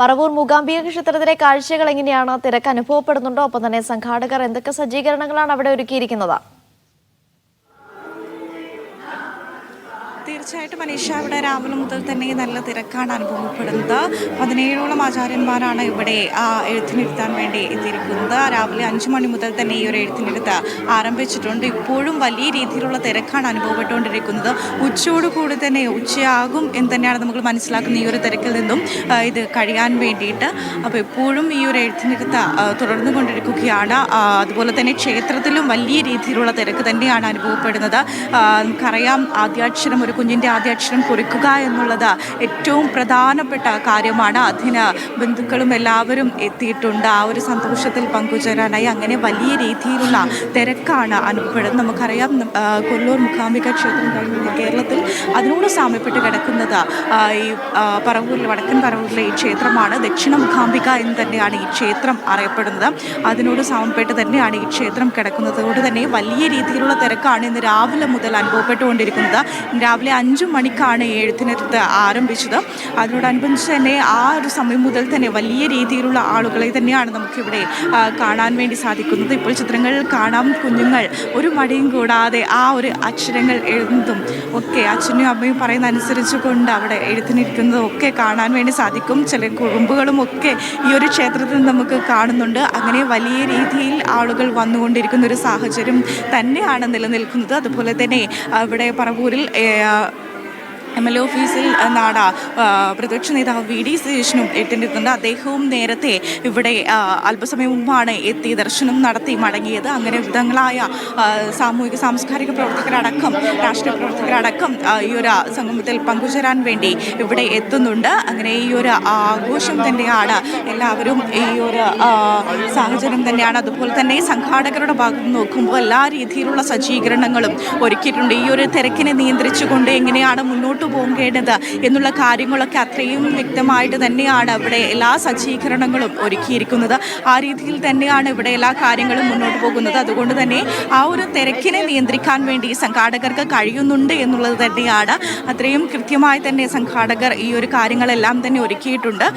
പറവൂർ മൂകാംബിക ക്ഷേത്രത്തിലെ കാഴ്ചകൾ എങ്ങനെയാണ്? തിരക്ക് അനുഭവപ്പെടുന്നുണ്ടോ? ഒപ്പം തന്നെ സംഘാടകർ എന്തൊക്കെ സജ്ജീകരണങ്ങളാണ് അവിടെ ഒരുക്കിയിരിക്കുന്നത്? തീർച്ചയായിട്ടും മനീഷ ഇവിടെ രാവിലെ മുതൽ തന്നെ നല്ല തിരക്കാണ് അനുഭവപ്പെടുന്നത്. പതിനേഴോളം ആചാര്യന്മാരാണ് ഇവിടെ എഴുത്തിനിരുത്താൻ വേണ്ടി എത്തിയിരിക്കുന്നത്. രാവിലെ അഞ്ചു മണി മുതൽ തന്നെ ഈ ഒരു എഴുത്തിനിരുത്ത് ആരംഭിച്ചിട്ടുണ്ട്. ഇപ്പോഴും വലിയ രീതിയിലുള്ള തിരക്കാണ് അനുഭവപ്പെട്ടുകൊണ്ടിരിക്കുന്നത്. ഉച്ചയോടുകൂടി തന്നെ ഉച്ചയാകും എന്ന് തന്നെയാണ് നമ്മൾ മനസ്സിലാക്കുന്ന ഈ ഒരു തിരക്കിൽ നിന്നും ഇത് കഴിയാൻ വേണ്ടിയിട്ട്. അപ്പോൾ എപ്പോഴും ഈ ഒരു എഴുത്തിനിരുത്ത് തുടർന്നു കൊണ്ടിരിക്കുകയാണ് അതുപോലെ തന്നെ ക്ഷേത്രത്തിലും വലിയ രീതിയിലുള്ള തിരക്ക് തന്നെയാണ് അനുഭവപ്പെടുന്നത്. നമുക്കറിയാം ആദ്യാക്ഷരം ഒരു കുഞ്ഞിന്റെ ആദ്യാക്ഷരം കുറിക്കുക എന്നുള്ളത് ഏറ്റവും പ്രധാനപ്പെട്ട കാര്യമാണ്. അതിന് ബന്ധുക്കളും എല്ലാവരും എത്തിയിട്ടുണ്ട്. ആ ഒരു സന്തോഷത്തിൽ പങ്കുചേരാനായി അങ്ങനെ വലിയ രീതിയിലുള്ള തിരക്കാണ് അനുഭവപ്പെടുന്നത്. നമുക്കറിയാം കൊല്ലൂർ മുഖാംബിക ക്ഷേത്രം കഴിഞ്ഞ കേരളത്തിൽ അതിനോട് സാമ്യപ്പെട്ട് കിടക്കുന്നത് ഈ പറവൂരിലെ വടക്കൻ പറവൂരിലെ ഈ ക്ഷേത്രമാണ്. ദക്ഷിണ മുഖാംബിക എന്ന് തന്നെയാണ് ഈ ക്ഷേത്രം അറിയപ്പെടുന്നത്. അതിനോട് സാമ്യപ്പെട്ട് തന്നെയാണ് ഈ ക്ഷേത്രം കിടക്കുന്നത്. അതുകൊണ്ട് തന്നെ വലിയ രീതിയിലുള്ള തിരക്കാണ് ഇന്ന് രാവിലെ മുതൽ അനുഭവപ്പെട്ടുകൊണ്ടിരിക്കുന്നത്. ഇന്ന് രാവിലെ അഞ്ചു മണിക്കാണ് എഴുത്തിനിരുത്ത് ആരംഭിച്ചത്. അതിനോടനുബന്ധിച്ച് തന്നെ ആ ഒരു സമയം മുതൽ തന്നെ വലിയ രീതിയിലുള്ള ആളുകളെ തന്നെയാണ് നമുക്കിവിടെ കാണാൻ വേണ്ടി സാധിക്കുന്നത്. ഇപ്പോൾ ചിത്രങ്ങളിൽ കാണാം കുഞ്ഞുങ്ങൾ. ഒരു മടിയും കൂടാതെ ആ ഒരു അക്ഷരങ്ങൾ എഴുതുന്നതും ഒക്കെ അച്ഛനും അമ്മയും പറയുന്ന അനുസരിച്ച് കൊണ്ട് അവിടെ എഴുത്തിനിരിക്കുന്നതും ഒക്കെ കാണാൻ വേണ്ടി സാധിക്കും. ചില കുറുമ്പുകളും ഒക്കെ ഈ ഒരു ക്ഷേത്രത്തിൽ നമുക്ക് കാണുന്നുണ്ട്. അങ്ങനെ വലിയ രീതിയിൽ ആളുകൾ വന്നുകൊണ്ടിരിക്കുന്ന ഒരു സാഹചര്യം തന്നെയാണ് നിലനിൽക്കുന്നത്. അതുപോലെ തന്നെ ഇവിടെ പറവൂരിൽ der എം എൽ എ ഓഫീസിൽ നാട പ്രതിപക്ഷ നേതാവ് വി ഡി സതീശനും എത്തിയിട്ടുണ്ട് അദ്ദേഹവും നേരത്തെ ഇവിടെ അല്പസമയം മുമ്പാണ് എത്തി ദർശനം നടത്തി മടങ്ങിയത്. അങ്ങനെ വിധങ്ങളായ സാമൂഹിക സാംസ്കാരിക പ്രവർത്തകരടക്കം രാഷ്ട്രീയ പ്രവർത്തകരടക്കം ഈ ഒരു സംഗമത്തിൽ പങ്കുചേരാൻ വേണ്ടി ഇവിടെ എത്തുന്നുണ്ട്. അങ്ങനെ ഈ ഒരു ആഘോഷം തന്നെയാണ് എല്ലാവരും ഈ ഒരു സാഹചര്യം തന്നെയാണ്. അതുപോലെ തന്നെ സംഘാടകരുടെ ഭാഗത്ത് നോക്കുമ്പോൾ എല്ലാ രീതിയിലുള്ള സജ്ജീകരണങ്ങളും ഒരുക്കിയിട്ടുണ്ട്. ഈ ഒരു തിരക്കിനെ നിയന്ത്രിച്ചുകൊണ്ട് എങ്ങനെയാണ് മുന്നോട്ട് പോകേണ്ടത് എന്നുള്ള കാര്യങ്ങളൊക്കെ അത്രയും വ്യക്തമായിട്ട് തന്നെയാണ് ഇവിടെ എല്ലാ സജ്ജീകരണങ്ങളും ഒരുക്കിയിരിക്കുന്നത്. ആ രീതിയിൽ തന്നെയാണ് ഇവിടെ എല്ലാ കാര്യങ്ങളും മുന്നോട്ട് പോകുന്നത്. അതുകൊണ്ട് തന്നെ ആ ഒരു തിരക്കിനെ നിയന്ത്രിക്കാൻ വേണ്ടി സംഘാടകർക്ക് കഴിയുന്നുണ്ട് എന്നുള്ളത് തന്നെയാണ്. അത്രയും കൃത്യമായി തന്നെ സംഘാടകർ ഈ ഒരു കാര്യങ്ങളെല്ലാം തന്നെ ഒരുക്കിയിട്ടുണ്ട്.